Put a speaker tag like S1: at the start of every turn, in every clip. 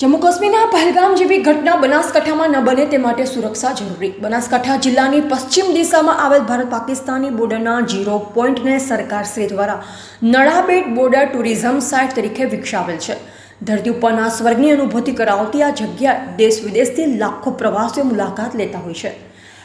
S1: જમ્મુ કાશ્મીરના પહેલગામ જેવી ઘટના બનાસકાંઠામાં ન બને તે માટે સુરક્ષા જરૂરી. બનાસકાંઠા જિલ્લાની પશ્ચિમ દિશામાં આવેલ ભારત પાકિસ્તાની બોર્ડરના ઝીરો પોઈન્ટને સરકારશ્રી દ્વારા નળાબેટ બોર્ડર ટુરિઝમ સાઇટ તરીકે વિકસાવેલ છે. ધરતી ઉપરના સ્વર્ગની અનુભૂતિ કરાવતી આ જગ્યાએ દેશ વિદેશથી લાખો પ્રવાસીઓ મુલાકાત લેતા હોય છે.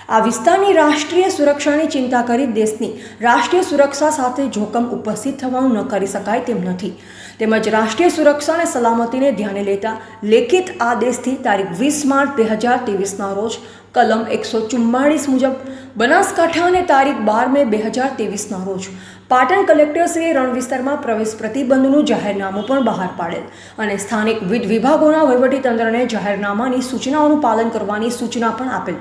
S1: આ વિસ્તારની રાષ્ટ્રીય સુરક્ષાની ચિંતા કરી દેશની રાષ્ટ્રીય સુરક્ષા સાથે જોખમ ઉપસ્થિત થવાનું ન કરી શકાય તેમ નથી. તેમજ રાષ્ટ્રીય સુરક્ષા અને સલામતીને ધ્યાને લેતા લેખિત આદેશથી તારીખ વીસ માર્ચ બે હજાર ત્રેવીસના રોજ કલમ એકસો ચુમ્માળીસ મુજબ બનાસકાંઠા અને તારીખ બાર મે બે હજાર ત્રેવીસના રોજ પાટણ કલેક્ટરશ્રીએ રણ વિસ્તારમાં પ્રવેશ પ્રતિબંધનું જાહેરનામું પણ બહાર પાડેલ અને સ્થાનિક વિવિધ વિભાગોના વહીવટીતંત્રને જાહેરનામાની સૂચનાઓનું પાલન કરવાની સૂચના પણ આપેલ.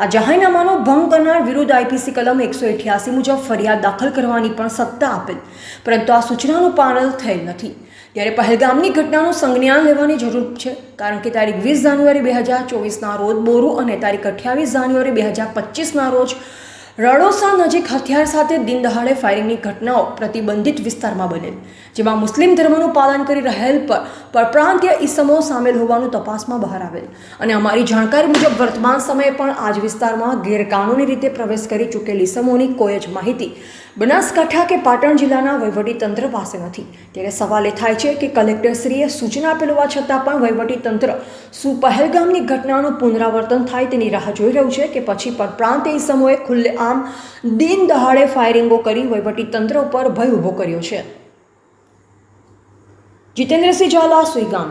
S1: આ જાહેરનામાનો ભંગ કરનાર વિરુદ્ધ આઈપીસી કલમ એકસો અઠ્યાસી મુજબ ફરિયાદ દાખલ કરવાની પણ સત્તા આપેલ, પરંતુ આ સૂચનાનું પાલન થયેલ નથી. ત્યારે પહેલગામની ઘટનાનું સંજ્ઞાન લેવાની જરૂર છે, કારણ કે તારીખ વીસ જાન્યુઆરી બે હજાર ચોવીસના રોજ બોરુ અને તારીખ અઠ્યાવીસ જાન્યુઆરી બે હજાર પચીસના રોજ રડોસા નજીક હથિયાર સાથે દિન દહાડે ફાયરિંગની ઘટનાઓ પ્રતિબંધિત વિસ્તારમાં બનેલ, જેમાં મુસ્લિમ ધર્મનું પાલન કરી રહેલ પર પરપ્રાંતીય ઈસમો સામેલ હોવાનું તપાસમાં બહાર આવેલ. અને અમારી જાણકારી મુજબ વર્તમાન સમયે પણ આ જ વિસ્તારમાં ગેરકાનૂની રીતે પ્રવેશ કરી ચૂકેલ ઈસમોની કોઈ જ માહિતી બનાસકાંઠા કે પાટણ જિલ્લાના વહીવટીતંત્ર પાસે નથી. ત્યારે સવાલ એ થાય છે કે કલેક્ટરશ્રીએ સૂચના આપેલ હોવા છતાં પણ વહીવટીતંત્ર શું પહેલગામની ઘટનાનું પુનરાવર્તન થાય તેની રાહ જોઈ રહ્યું છે કે પછી પરપ્રાંતીય ઈસમોએ ખુલ્લેઆમ દિન દહાડે ફાયરિંગો કરી વહીવટીતંત્ર ઉપર ભય ઊભો કર્યો છે. જીતેન્દ્રસિંહ ઝાલા સુઈગામ.